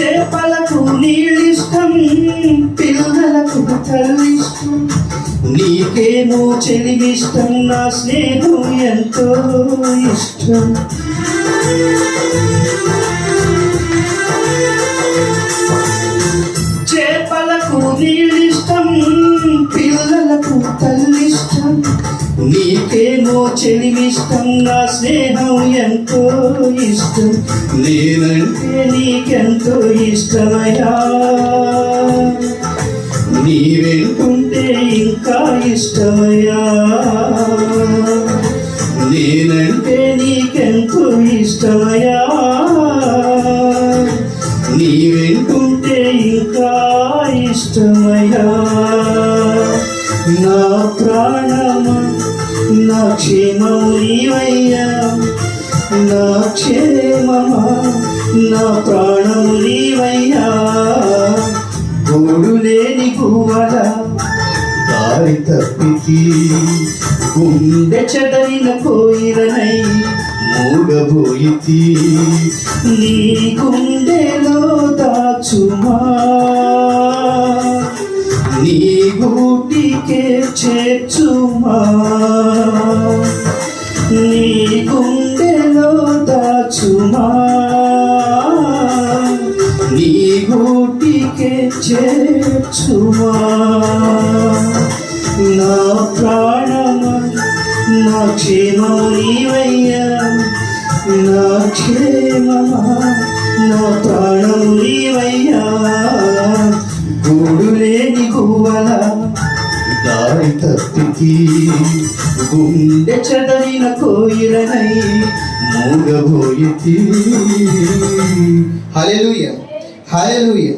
చేపలకు నీళ్ళిష్టం పిల్లలకు తల్లిష్టం నీకేమో చెలిమిష్టం నా స్నేహం ఎంతో ఇష్టం. చేపలకు నీళ్ళిష్టం పిల్లలకు తల్లిష్టం నీ చెలివిష్టం చెలిమిష్టంగా స్నేహం ఎంతో ఇష్టం. నేనంటే నీకెంతో ఇష్టమయ్యా. నీవెంటుంటే ఇంకా ఇష్టమయ్యా. నేనంటే నీకెంతో ఇష్టమయ్యా. నీవెంటుంటే ఇంకా ఇష్టమయ్యా. నా ప్రాణ నా క్షేమం నీవయ్యా నా క్షేమమా నా ప్రాణం నీవయ్యా గోడు లేని గువ్వల దారి తప్పితి గుండె చెదరిన కోయిలనై మూగబోయితి నీ గుండెలో దాచుమా నీ చేర్చుమా? నీ గుండెలో దాచుమా? నీ గూటికే చేర్చుమా? నా ప్రాణమా నా క్షేమం నీవయ్యా. నా క్షేమమా నా ప్రాణం నీవయ్యా. దారి తప్పితి గుండె చెదరిన కోయిలనై మూగబోయితి. హల్లెలూయా హల్లెలూయా.